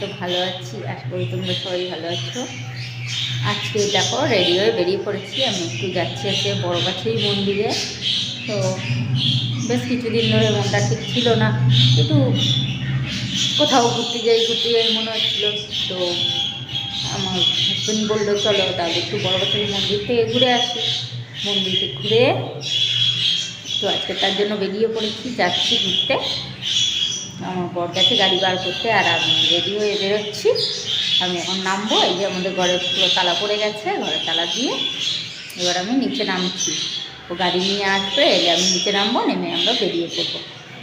তো ভালো আছি, আশা করি তোমরা সবাই ভালো আছো। আজকে দেখো রেডি হয়ে বেরিয়ে পড়েছি, আমি একটু যাচ্ছি আজকে বড় গাছেই মন্দিরে। তো বেশ কিছুদিন ধরে মনটা ঠিক ছিল না, একটু কোথাও ঘুরতে যাই ঘুরতে যাই মনে হচ্ছিল। তো আমার হাজব্যান্ড বলল, চলো তাহলে একটু বড় গাছের মন্দির থেকে ঘুরে আসি। মন্দিরকে ঘুরে তো আজকে তার জন্য বেরিয়ে পড়েছি, যাচ্ছি ঘুরতে। আমার বর কাছে গাড়ি বার করতে, আর আমি রেডি হয়ে বেরোচ্ছি। আমি এখন নামবো, এই যে আমাদের ঘরে পুরো তালা পড়ে গেছে ঘরে তালা দিয়ে এবার আমি নিচে নামছি। ও গাড়ি নিয়ে আসবে এলে আমি নিচে নামবো, নেমে আমরা বেরিয়ে পড়ব।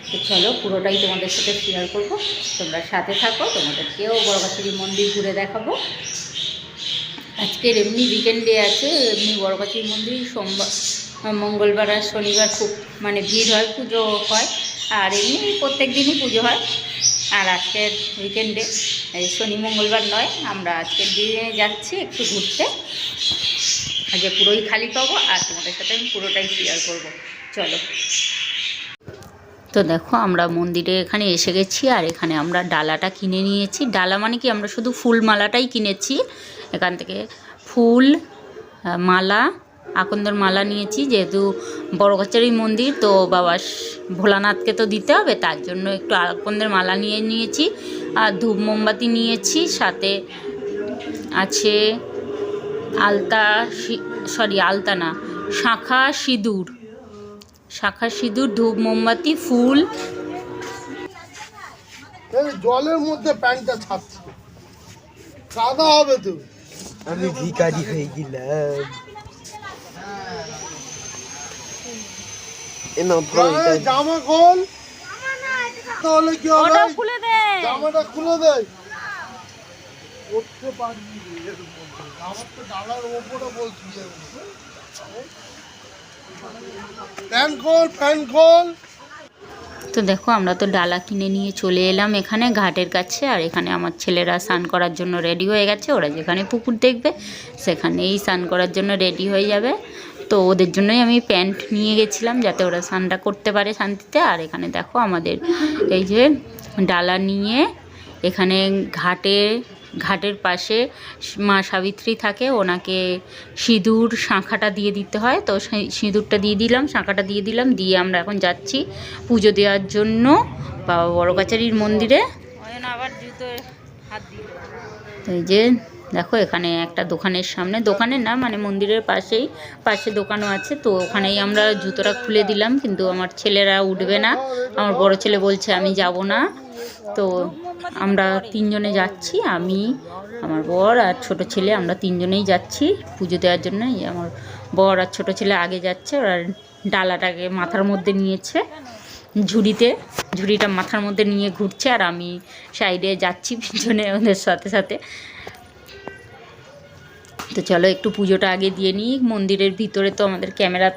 তো চলো, পুরোটাই তোমাদের সাথে শেয়ার করব। তোমরা সাথে থাকো, তোমাদেরকেও বড়গাছারি মন্দির ঘুরে দেখাবো। আজকের এমনি উইকেন্ডে আছে, এমনি বড়গাছির মন্দির, সোমবার, মঙ্গলবার আর শনিবার খুব মানে ভিড় হয়, পুজো হয়। আর এমনি প্রত্যেক দিনই পুজো হয়। আর আজকের উইকেন্ডে এই শনি, মঙ্গলবার নয়, আমরা আজকের দিনে যাচ্ছি একটু ঘুরতে। আজকে পুরোই খালি পাবো আর তোমাদের সাথে আমি পুরোটাই শেয়ার করব। চলো। তো দেখো, আমরা মন্দিরে এখানে এসে গেছি আর এখানে আমরা ডালাটা কিনে নিয়েছি। ডালা মানে কি? আমরা শুধু ফুল মালাটাই কিনেছি। এখান থেকে ফুল মালা আকন্দর মালা নিয়েছি যেহেতু বড় কচারি মন্দির তো বাবা ভোলানাথকে তো দিতে হবে তার জন্য একটু আকন্দের মালা নিয়ে নিয়েছি। আর ধূপ মোমবাতি নিয়েছি সাথে আছে আলতা সরি আলতা না শাঁখা সিঁদুর। শাঁখা সিঁদুর ধূপ মোমবাতি ফুল। জলের মধ্যে প্যান্টটা ছাপছে। কাদা হবে তো। আমি ভিকারি হয়ে গেলাম। এ না ভাই জামা খোল। তাহলে কি হবে? খুলে দে। জামাটা খুলে দেয় করতে পারবি আমার তো ডালার ওপরে বলছি প্যান খোল প্যান খোল। তো দেখো, আমরা তো ডালা কিনে নিয়ে চলে এলাম এখানে ঘাটের কাছে, আর এখানে আমার ছেলেরা স্নান করার জন্য রেডি হয়ে গেছে। ওরা যেখানে পুকুর দেখবে, সেখানেই স্নান করার জন্য রেডি হয়ে যাবে। তো ওদের জন্যই আমি প্যান্ট নিয়ে গেছিলাম, যাতে ওরা স্নানটা করতে পারে শান্তিতে। আর এখানে দেখো আমাদের এই যে ডালা নিয়ে এখানে ঘাটে ঘাটের পাশে মা সাবিত্রী থাকে ওনাকে সিঁদুর শাঁখাটা দিয়ে দিতে হয়। তো সিঁদুরটা দিয়ে দিলাম শাঁখাটা দিয়ে দিলাম দিয়ে আমরা এখন যাচ্ছি পুজো দেওয়ার জন্য বাবা বড় কাচারির মন্দিরে আবার জুতো হাত এই যে দেখো, এখানে একটা দোকানের সামনে। দোকানের না মানে মন্দিরের পাশেই, পাশে দোকানও আছে। তো ওখানেই আমরা জুতোটা খুলে দিলাম, কিন্তু আমার ছেলেরা উঠবে না। আমার বড় ছেলে বলছে, আমি যাব না। তো আমরা তিনজনে যাচ্ছি, আমি, আমার বর আর ছোট ছেলে। আমরা তিনজনেই যাচ্ছি পুজো দেওয়ার জন্য। আমার বর আর ছোট ছেলে আগে যাচ্ছে, ওরা ডালাটাকে মাথার মধ্যে নিয়েছে, ঝুড়িতে। ঝুড়িটা মাথার মধ্যে নিয়ে ঘুরছে, আর আমি সাইডে যাচ্ছি পিছনে ওদের সাথে সাথে। তো চলো একটু পুজোটা আগে দিয়ে নিই। মন্দিরের ভিতরে তো আমাদের ক্যামেরা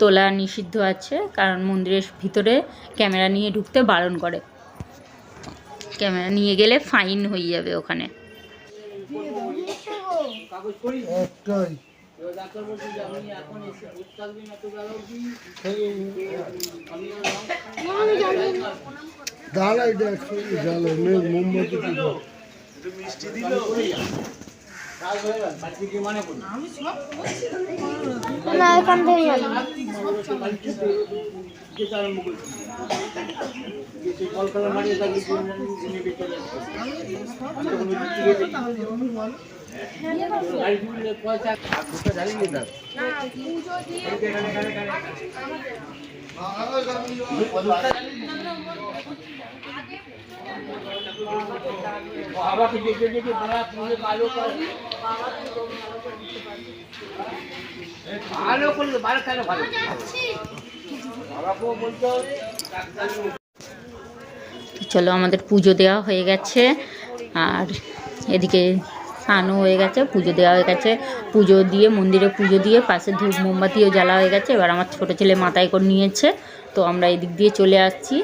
তোলা নিষিদ্ধ আছে, কারণ মন্দিরের ভিতরে ক্যামেরা নিয়ে ঢুকতে বারণ করে। ক্যামেরা নিয়ে গেলে ফাইন হয়ে যাবে ওখানে। একটাই দাঁড়া এটা একসঙ্গে জ্বালো না এখান থেকে ভালো করলে ভালো কেন ভালো। তো চলো, আমাদের পুজো দেওয়া হয়ে গেছে। আর এদিকে স্নানও হয়ে গেছে, পুজো দেওয়া হয়ে গেছে। পুজো দিয়ে, মন্দিরে পুজো দিয়ে, পাশে ধূপ মোমবাতিও জ্বালা হয়ে গেছে। এবার আমার ছোটো ছেলে মাথায় করে নিয়েছে। তো আমরা এদিক দিয়ে চলে আসছি।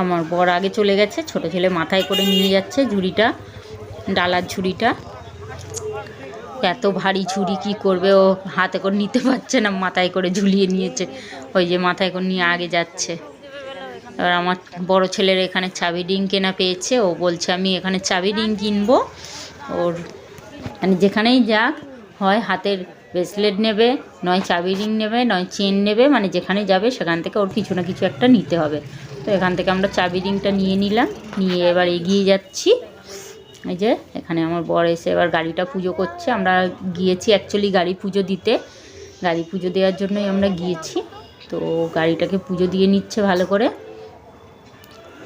আমার বর আগে চলে গেছে, ছোটো ছেলে মাথায় করে নিয়ে যাচ্ছে ঝুড়িটা, ডালার ঝুড়িটা। এত ভারী ঝুড়ি, কি করবে ও? হাতে করে নিতে পারছে না, মাথায় করে ঝুলিয়ে নিয়েছে। ওই যে মাথায় করে নিয়ে আগে যাচ্ছে। এবার আমার বড় ছেলের এখানে চাবি রিং কেনা পেয়েছে, ও বলছে, আমি এখানে চাবি রিং কিনবো। ওর মানে যেখানেই যাক, হয় হাতের ব্রেসলেট নেবে, নয় চাবি রিং নেবে, নয় চেন নেবে মানে যেখানে যাবে, সেখান থেকে ওর কিছু না কিছু একটা নিতে হবে। তো এখান থেকে আমরা চাবি রিংটা নিয়ে নিলাম, নিয়ে এবার এগিয়ে যাচ্ছি। এই যে, এখানে আমার বর এসে এবার গাড়িটা পুজো করছে। আমরা গিয়েছি অ্যাকচুয়ালি গাড়ি পুজো দিতে। গাড়ি পুজো দেওয়ার জন্যই আমরা গিয়েছি। তো গাড়িটাকে পুজো দিয়ে নিচ্ছে ভালো করে।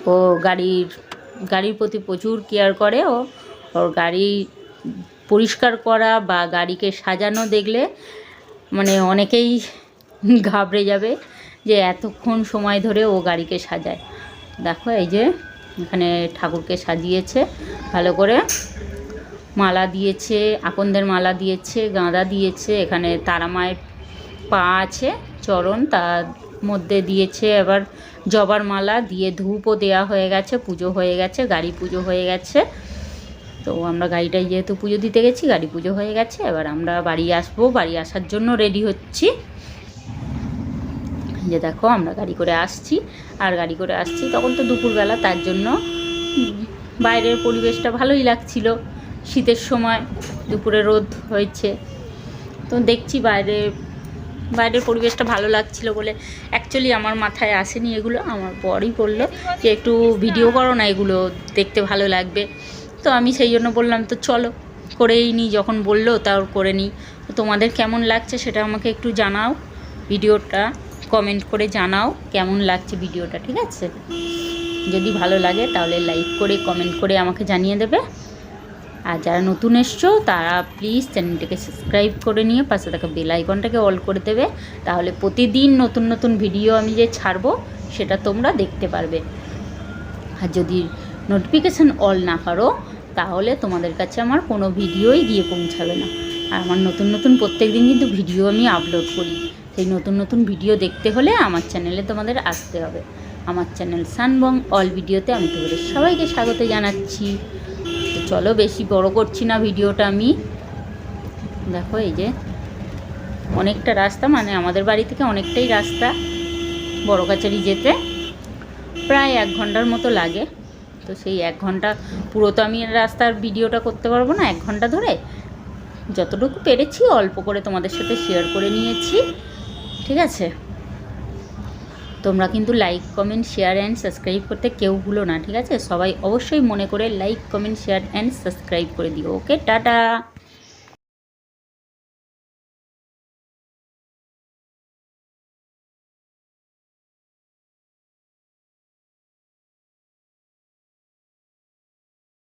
ও গাড়ির গাড়ির প্রতি প্রচুর কেয়ার করে। ও, ওর গাড়ি পরিষ্কার করা বা গাড়িকে সাজানো দেখলে মানে অনেকেই ঘাবড়ে যাবে। যে এতক্ষণ সময় ধরে ও গাড়িকে সাজায়। দেখো এই যে এখানে ঠাকুরকে সাজিয়েছে, ভালো করে মালা দিয়েছে, আকন্দের মালা দিয়েছে, গাঁদা দিয়েছে, এখানে তারা মায়ের পা আছে, চরণ তার মধ্যে দিয়েছে, এবার জবার মালা দিয়ে ধূপও দেওয়া হয়ে গেছে, পুজো হয়ে গেছে, গাড়ি পুজো হয়ে গেছে। তো আমরা গাড়িটায় যেহেতু পুজো দিতে গেছি, গাড়ি পুজো হয়ে গেছে, এবার আমরা বাড়ি আসব, বাড়ি আসার জন্য রেডি হচ্ছি। যে দেখো, আমরা গাড়ি করে আসছি। আর গাড়ি করে আসছি তখন তো দুপুরবেলা, তার জন্য বাইরের পরিবেশটা ভালোই লাগছিল। শীতের সময় দুপুরে রোদ হয়েছে। তো দেখছি বাইরে, বাইরের পরিবেশটা ভালো লাগছিল বলে অ্যাকচুয়ালি আমার মাথায় আসেনি এগুলো, আমার পরই বলল যে একটু ভিডিও করো না, এগুলো দেখতে ভালো লাগবে। তো আমি সেই জন্য বললাম, তো চলো, করেই নিই যখন বলল, তাও করে নিই তোমাদের কেমন লাগছে সেটা আমাকে একটু জানাও, ভিডিওটা। কমেন্ট করে জানাও কেমন লাগছে ভিডিওটা, ঠিক আছে? যদি ভালো লাগে তাহলে লাইক করে কমেন্ট করে আমাকে জানিয়ে দেবে। আর যারা নতুন এসছো, তারা প্লিজ চ্যানেলটাকে সাবস্ক্রাইব করে নিয়ে পাশে থাকা বেল আইকনটাকে অল করে দেবে। তাহলে প্রতিদিন নতুন নতুন ভিডিও আমি যে ছাড়বো, সেটা তোমরা দেখতে পারবে। আর যদি নোটিফিকেশান অল না করো তাহলে তোমাদের কাছে আমার কোনো ভিডিওই গিয়ে পৌঁছাবে না। আর আমার নতুন নতুন প্রত্যেক দিন কিন্তু ভিডিও আমি আপলোড করি। সেই নতুন নতুন ভিডিও দেখতে হলে আমার চ্যানেলে তোমাদের আসতে হবে। আমার চ্যানেল সানবং অল ভিডিওতে আমি তোমাদের সবাইকে স্বাগত জানাচ্ছি। তো চলো বেশি বড় করছি না ভিডিওটা আমি। দেখো এই যে, অনেকটা রাস্তা মানে আমাদের বাড়ি থেকে অনেকটাই রাস্তা, বড় কাছারি যেতে প্রায় এক ঘণ্টার মতো লাগে। তো সেই এক ঘণ্টা, পুরো তো আমি রাস্তার ভিডিওটা করতে পারব না, এক ঘণ্টা ধরে। যতটুকু পেরেছি, অল্প করে তোমাদের সাথে শেয়ার করে নিয়েছি। ঠিক আছে? তোমরা কিন্তু like comment share and subscribe করতে কেউ ভুলো না, ঠিক আছে? সবাই অবশ্যই মনে করে like comment share and subscribe করে দিও ওকে টাটা!